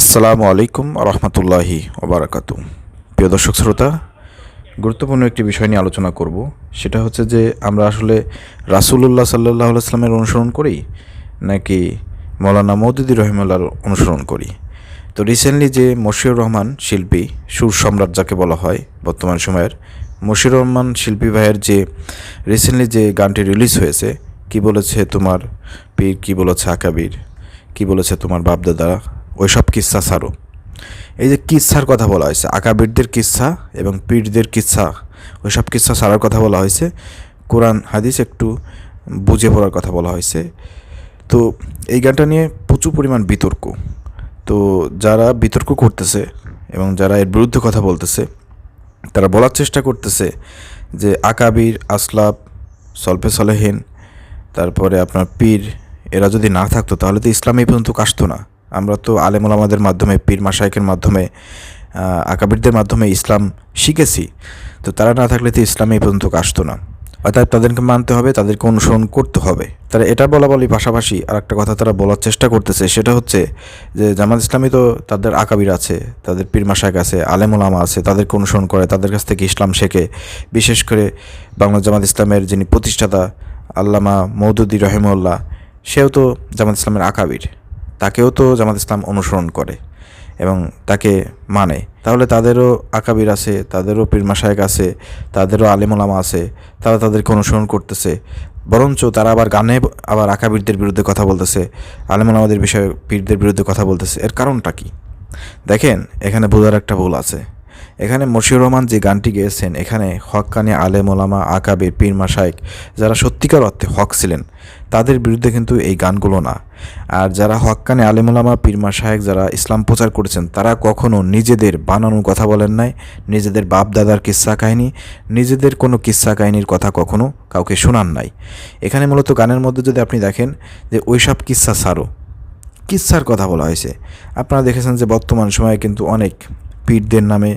আসসালামু আলাইকুম রহমতুল্লাহি ওবরাকাত প্রিয় দর্শক শ্রোতা, গুরুত্বপূর্ণ একটি বিষয় নিয়ে আলোচনা করব। সেটা হচ্ছে যে, আমরা আসলে রাসুলুল্লাহ সাল্লাহ আসলামের অনুসরণ করি, নাকি মৌলানা মৌদুদি রহিমুল্লাহর অনুসরণ করি? তো রিসেন্টলি যে মশিউর রহমান শিল্পী, সুর সম্রাট যাকে বলা হয় বর্তমান সময়ের, মশিউর রহমান শিল্পী ভাইয়ের যে রিসেন্টলি যে গানটি রিলিজ হয়েছে, কি বলেছে তোমার পীর, কি বলেছে আকাবির, কি বলেছে তোমার বাপদাদা ওই সব কিচ্ছা ছাড়ো এই যে কিচ্ছার কথা বলা হয়েছে, আকাবিরদের কিচ্ছা এবং পীরদের কিচ্ছা ওই সব কিচ্ছা ছাড়ার কথা বলা হয়েছে। কোরআন, হাদিস একটু বুঝে পড়ার কথা বলা হয়েছে। তো এই গানটা নিয়ে প্রচুর পরিমাণ বিতর্ক। তো যারা বিতর্ক করতেছে এবং যারা এর বিরুদ্ধে কথা বলতেছে, তারা বলার চেষ্টা করতেছে যে আকাবির, আসলাব, সলফে সলেহীন, তারপরে আপনার পীর, এরা যদি না থাকতো তাহলে তো ইসলাম এই পর্যন্ত আসতো না। আমরা তো আলেমুল আমাদের মাধ্যমে, পীর মাসাইকের মাধ্যমে আকাবিরদের মাধ্যমে ইসলাম শিখেছি। তো তারা না থাকলে তো ইসলাম এই পর্যন্ত আসতো না। অর্থাৎ তাদেরকে মানতে হবে, তাদেরকে অনুসরণ করতে হবে। তারা এটা বলা বলি পাশাপাশি আর একটা কথা তারা বলার চেষ্টা করতেছে, সেটা হচ্ছে যে জামাত ইসলামী তো তাদের আকাবির আছে, তাদের পীর মাসাক আছে আলেমুলামা আছে, তাদেরকে অনুসরণ করে, তাদের কাছ থেকে ইসলাম শেখে। বিশেষ করে বাংলা জামাত ইসলামের যিনি প্রতিষ্ঠাতা আল্লামা মৌদুদ্দি রহিমউল্লাহ, সেও তো জামাত ইসলামের আকাবির। তাকেও তো জামাত ইসলাম অনুসরণ করে এবং তাকে মানে। তাহলে তাদেরও আকাবির আছে, তাদেরও পীর মাসায়েক আছে, তাদেরও আলিমুলামা আছে, তারা তাদেরকে অনুসরণ করতেছে। বরঞ্চ তারা আবার গানে আবার আকাবিরদের বিরুদ্ধে কথা বলতেছে আলিমুলামাদের বিষয়ে পীরদের বিরুদ্ধে কথা বলতেছে। এর কারণটা কি? দেখেন, এখানে বোঝার একটা ভুল আছে। এখানে মশিউর রহমান যে গানটি গেয়েছেন, এখানে হক্কানি আলেম ওলামা আকাবির পীর মাসায়েক যারা সত্যিকার অর্থে হক ছিলেন, তাদের বিরুদ্ধে কিন্তু এই গানগুলো না। আর যারা হক্কানি আলেম ওলামা, পীর মাসায়েক যারা ইসলাম প্রচার করেছেন, তারা কখনো নিজেদের বানানো কথা বলেন নাই, নিজেদের বাপ দাদার কিস্সা কাহিনী, নিজেদের কোনো কিস্সা কাহিনীর কথা কখনো কাউকে শোনান নাই। এখানে মূলত গানের মধ্যে যদি আপনি দেখেন যে ওইসব কিস্সা সারো কিচ্ছার কথা বলা হয়েছে। আপনারা দেখেছেন যে বর্তমান সময়ে কিন্তু অনেক পীরদের নামে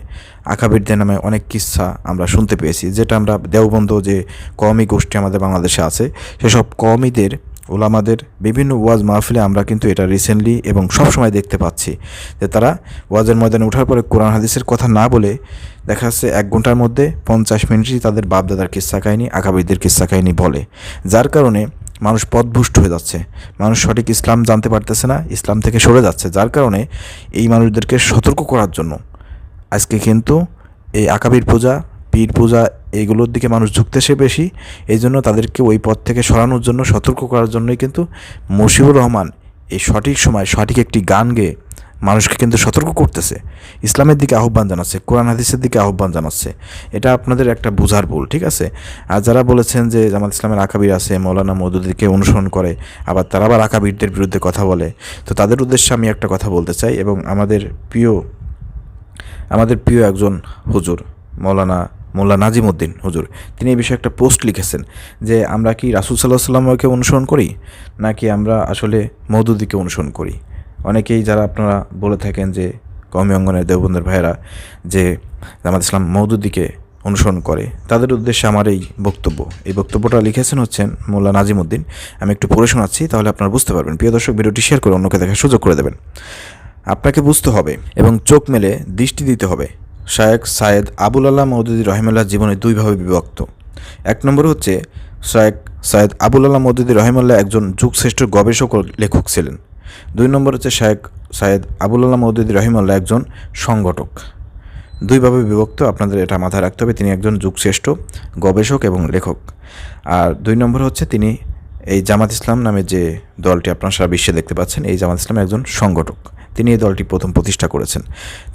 আকাবিরদের নামে অনেক কিচ্ছা আমরা শুনতে পেয়েছি, যেটা আমরা দেওবন্ধ যে কওমি গোষ্ঠী আমাদের বাংলাদেশে আছে, সেসব কওমিদের, ওলামাদের বিভিন্ন ওয়াজ মাহফিলে আমরা কিন্তু এটা রিসেন্টলি এবং সবসময় দেখতে পাচ্ছি, যে তারা ওয়াজের ময়দানে ওঠার পরে কোরআন হাদিসের কথা না বলে দেখা যাচ্ছে এক ঘণ্টার মধ্যে পঞ্চাশ মিনিটই তাদের বাপদাদার কিস্সা কাহিনী আকাবিরদের কিস্সা কাহিনী বলে, যার কারণে মানুষ পথভুষ্ট হয়ে যাচ্ছে, মানুষ সঠিক ইসলাম জানতে পারতেছে না, ইসলাম থেকে সরে যাচ্ছে, যার কারণে এই মানুষদেরকে সতর্ক করার জন্য আজকে কিন্তু এই আকাবির পূজা, পীর পূজা এইগুলোর দিকে মানুষ ঝুঁকতেছে বেশি। এই জন্য তাদেরকে ওই পথ থেকে সরানোর জন্য, সতর্ক করার জন্যই কিন্তু মশিউর রহমান এই সঠিক সময়, সঠিক একটি গান গেয়ে মানুষকে কিন্তু সতর্ক করতেছে। ইসলামের দিকে আহ্বান জানাচ্ছে, কোরআন হাদিসের দিকে আহ্বান জানাচ্ছে। এটা আপনাদের একটা বোঝার ভুল, ঠিক আছে? আর যারা বলেছেন যে জামাত ইসলামের আকাবির আছে, মৌলানা মৌদুদিকে অনুসরণ করে, আবার তারা আবার আকাবিরদের বিরুদ্ধে কথা বলে, তো তাদের উদ্দেশ্যে আমি একটা কথা বলতে চাই এবং আমাদের প্রিয় আমাদের প্রিয় একজন হুজুর, মৌলানা, মোল্লা নাজিমুদ্দিন হুজুর। তিনি এই বিষয়ে একটা পোস্ট লিখেছেন যে, আমরা কি রাসুল সাল্লাহ সাল্লামকে অনুসরণ করি, নাকি আমরা আসলে মৌদুদিকে অনুসরণ করি? অনেকেই যারা আপনারা বলে থাকেন যে কমি অঙ্গনের দেওবন্দের ভাইয়েরা যে, জামাত ইসলাম মৌদুদিকে অনুসরণ করে, তাদের উদ্দেশ্যে আমার এই বক্তব্য। এই বক্তব্যটা লিখেছেন হচ্ছেন মোল্লা নাজিমুদ্দিন আমি একটু পড়ে শোনাচ্ছি, তাহলে আপনারা বুঝতে পারবেন। প্রিয় দর্শক, ভিডিওটি শেয়ার করে অন্যকে দেখার সুযোগ করে দেবেন। আপনাকে বুঝতে হবে এবং চোখ মেলে দৃষ্টি দিতে হবে। শায়েক সায়েদ আবুল আল্লাহ মৌদুদি রহিমুল্লাহ জীবনে দুইভাবে বিভক্ত। এক নম্বর হচ্ছে শায়েক সায়েদ আবুল আল্লাহ মৌদুদি রহিমুল্লাহ একজন যুগশ্রেষ্ঠ গবেষক ও লেখক ছিলেন। দুই নম্বর হচ্ছে শায়েক সায়েদ আবুল আল্লাহ মৌদুদি রহিমুল্লাহ একজন সংগঠক। দুইভাবে বিভক্ত, আপনাদের এটা মাথায় রাখতে হবে, তিনি একজন যুগশ্রেষ্ঠ গবেষক এবং লেখক। আর দুই নম্বর হচ্ছে, তিনি এই জামাত ইসলাম নামে যে দলটি আপনারা সারা বিশ্বে দেখতে পাচ্ছেন, এই জামাত ইসলাম একজন সংগঠক। তিনি এই দলটি প্রথম প্রতিষ্ঠা করেছেন।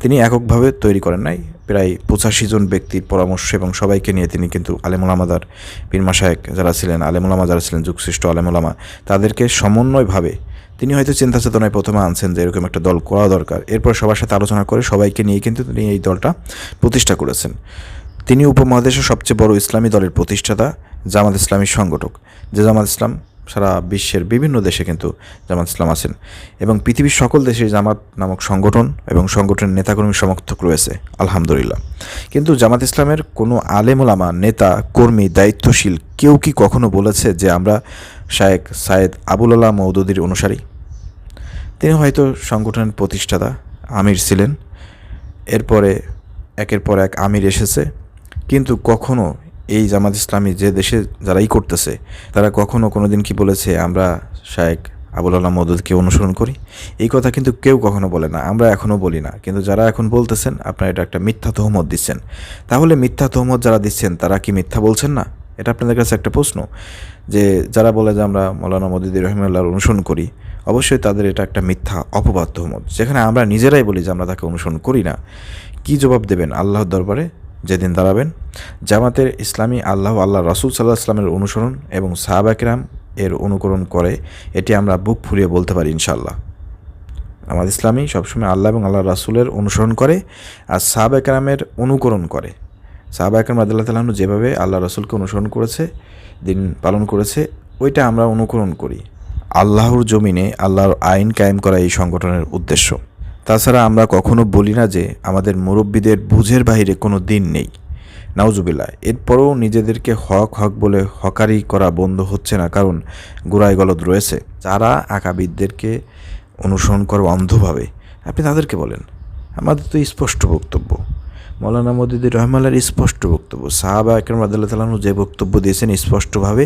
তিনি এককভাবে তৈরি করেন নাই। প্রায় পঁচাশি জন ব্যক্তির পরামর্শ এবং সবাইকে নিয়ে তিনি কিন্তু আলেমুলামাদার পীরমা শায়েক যারা ছিলেন আলেমুলামা যারা ছিলেন, যুগশ্রেষ্ঠ আলেমুলামা তাদেরকে সমন্বয়ভাবে তিনি হয়তো চিন্তা চেতনায় প্রথমে আনছেন যে এরকম একটা দল করা দরকার। এরপর সবার সাথে আলোচনা করে সবাইকে নিয়ে কিন্তু তিনি এই দলটা প্রতিষ্ঠা করেছেন। তিনি উপমহাদেশের সবচেয়ে বড় ইসলামী দলের প্রতিষ্ঠাতা জামাত ইসলামী সংগঠক। যে জামাত ইসলাম সারা বিশ্বের বিভিন্ন দেশে কিন্তু জামাত ইসলাম আছেন। এবং পৃথিবীর সকল দেশে জামাত নামক সংগঠন এবং সংগঠনের নেতাকর্মী সমর্থক রয়েছে, আলহামদুলিল্লাহ। কিন্তু জামাত ইসলামের কোনো আলেমুলামা নেতা, কর্মী, দায়িত্বশীল কেউ কি কখনো বলেছে যে আমরা শায়েক সায়েদ আবুল আল্লাহ মৌদুদির অনুসারী? তিনি হয়তো সংগঠনের প্রতিষ্ঠাতা, আমির ছিলেন। এরপরে, একের পর এক আমির এসেছে। কিন্তু কখনো এই জামাত ইসলামী যে দেশে যারাই করতেছে, তারা কখনো কোনো দিন কি বলেছে, আমরা শায়েক আবুল আলাহ মদুদকে অনুসরণ করি এই কথা কিন্তু কেউ কখনো বলে না, আমরা এখনও বলি না। কিন্তু যারা এখন বলতেছেন, আপনারা এটা একটা মিথ্যা তহমত দিচ্ছেন। তাহলে মিথ্যা তহমত যারা দিচ্ছেন, তারা কি মিথ্যা বলছেন না? এটা আপনাদের কাছে একটা প্রশ্ন, যে যারা বলে যে আমরা মৌলানা মদিদি রহমাল্লাহর অনুসরণ করি, অবশ্যই তাদের এটা একটা মিথ্যা অপবাদ তহমত। যেখানে আমরা নিজেরাই বলি যে আমরা তাকে অনুসরণ করি না। কি জবাব দেবেন আল্লাহর দরবারে? যেদিন দাঁড়াবেন। জামাতের ইসলামী আল্লাহ আল্লাহ রাসুল সাল্লাহ ইসলামের অনুসরণ এবং সাহাবাকিরাম এর অনুকরণ করে, এটি আমরা বুক ফুলিয়ে বলতে পারি ইনশাল্লাহ আমাদের ইসলামী সবসময় আল্লাহ এবং আল্লাহ রাসুলের অনুসরণ করে আর সাহাবা একরামের অনুকরণ করে। সাহাবা একরাম আদাল্লাহ তালাহনু যেভাবে আল্লাহ রাসুলকে অনুসরণ করেছে, দিন পালন করেছে, ওইটা আমরা অনুকরণ করি। আল্লাহর জমিনে আল্লাহর আইন কায়েম করা এই সংগঠনের উদ্দেশ্য। তাছাড়া আমরা কখনো বলি না যে আমাদের মুরব্বীদের বুঝের বাহিরে কোনো দিন নেই। নাউজুবিল্লা এরপরেও নিজেদেরকে হক হক বলে হকারি করা বন্ধ হচ্ছে না, কারণ গোড়ায় গলদ রয়েছে। যারা আঁকাবিদদেরকে অনুসরণ করো অন্ধভাবে, আপনি তাদেরকে বলেন। আমাদের তো স্পষ্ট বক্তব্য। মৌলানা মদিদুর রহমাল্লার স্পষ্ট বক্তব্য। সাহাবা একরম আদাল্লাহ তালাহনু যে বক্তব্য দিয়েছেন স্পষ্টভাবে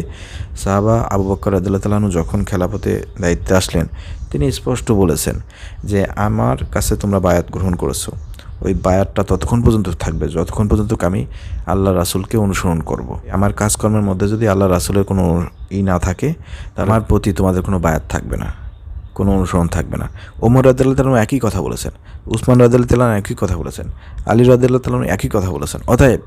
সাহাবা আবু বক্কর আদাল্লাহ তালাহনু যখন খেলাপথে দায়িত্বে আসলেন, তিনি স্পষ্ট বলেছেন যে, আমার কাছে তোমরা বায়াত গ্রহণ করেছ। ওই বায়াতটা ততক্ষণ পর্যন্ত থাকবে, যতক্ষণ পর্যন্ত আমি আল্লাহ রাসুলকে অনুসরণ করব। আমার কাজকর্মের মধ্যে যদি আল্লাহ রাসুলের কোনো ই না থাকে, তাহলে আমার প্রতি তোমাদের কোনো বায়াত থাকবে না। কোনো অনুসরণ থাকবে না। ওমর রাদিল্লাহ তালন একই কথা বলেছেন। উসমান রাদিল্লাহ তালন একই কথা বলেছেন। আলী রাদিল্লাহ তালন একই কথা বলেছেন। অতএব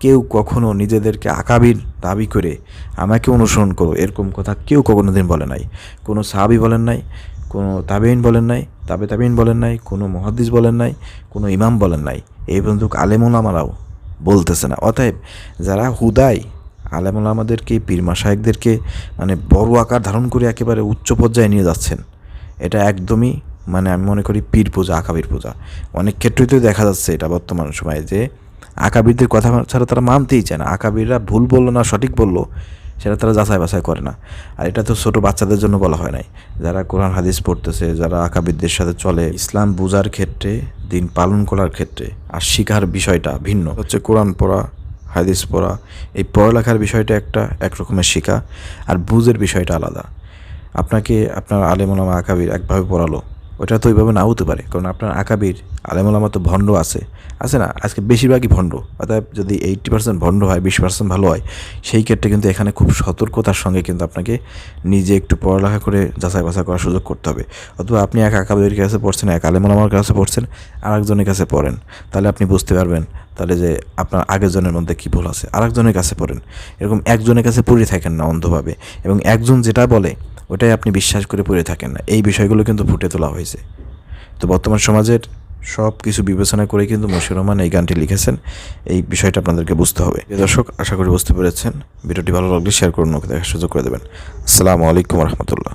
কেউ কখনো নিজেদেরকে আকাবির দাবি করে আমাকে অনুসরণ করো, এরকম কথা কেউ কখনো দিন বলে নাই। কোনো সাহাবি বলেন নাই, কোনো তাবেইন বলেন নাই, তাবে তাবেইন বলেন নাই, কোনো মহাদ্দিস বলেন নাই, কোনো ইমাম বলেন নাই। এই পর্যন্ত আলেমুল আমারাও বলতেছে না। অতএব যারা হুদাই আলেমুল আমাদেরকে পীরমা শাহেকদেরকে মানে বড় আকার ধারণ করে একেবারে উচ্চ পর্যায়ে নিয়ে যাচ্ছেন। এটা একদমই মানে আমি মনে করি পীর পূজা, আকাবির পূজা। অনেক ক্ষেত্রেই তো দেখা যাচ্ছে এটা বর্তমান সময়ে যে আকাবিরদের কথা ছাড়া তারা মানতেই চায় না। আকাবিররা ভুল বলল না, সঠিক বলল, সেটা তারা যাচাই বাছাই করে না। আর এটা তো ছোটো বাচ্চাদের জন্য বলা হয় নাই। যারা কোরআন, হাদিস পড়তেছে, যারা আকাবিদদের সাথে চলে, ইসলাম বোঝার ক্ষেত্রে, দিন পালন করার ক্ষেত্রে, আর শিখার বিষয়টা ভিন্ন। হচ্ছে কোরআন পড়া হাদিস পড়া। এই পড়ালেখার বিষয়টা একটা একরকমের শিখা আর বুঝের বিষয়টা আলাদা। আপনাকে আপনার আলেমুলামা আকাবির একভাবে পড়ালো। ওটা তো ওইভাবে নাও হতে পারে, কারণ আপনার আকাবির আলেমুলামা তো ভণ্ড আছে। আছে না? আজকে বেশিরভাগই ভণ্ড অর্থাৎ যদি এইট্টি পার্সেন্ট ভণ্ড হয়, বিশ পার্সেন্ট ভালো হয়, সেই ক্ষেত্রে কিন্তু এখানে খুব সতর্কতার সঙ্গে কিন্তু আপনাকে নিজে একটু পড়ালেখা করে যাচাই বাছাই করার সুযোগ করতে হবে। অথবা আপনি এক আকাবির কাছে পড়ছেন, এক আলেমুলামার কাছে পড়ছেন, আরেকজনের কাছে পড়েন। তাহলে আপনি বুঝতে পারবেন তাহলে যে আপনার আগের জনের মধ্যে কী ভুল আছে। আরেকজনের কাছে পড়েন। এরকম একজনের কাছে পড়ে থাকেন না অন্ধভাবে। এবং একজন যেটা বলে ওটাই আপনি বিশ্বাস করে পড়ে থাকেন না। এই বিষয়গুলো কিন্তু ফুটে তোলা হয়েছে। তো বর্তমান সমাজের সব কিছু বিবেচনা করে কিন্তু মশিউর রহমান এই গানটি লিখেছেন। এই বিষয়টা আপনাদেরকে বুঝতে হবে। দর্শক, আশা করি বুঝতে পেরেছেন। ভিডিওটি ভালো লাগলে শেয়ার করুন দেখার সুযোগ করে দেবেন। আসসালামু আলাইকুম রহমতুল্লাহ।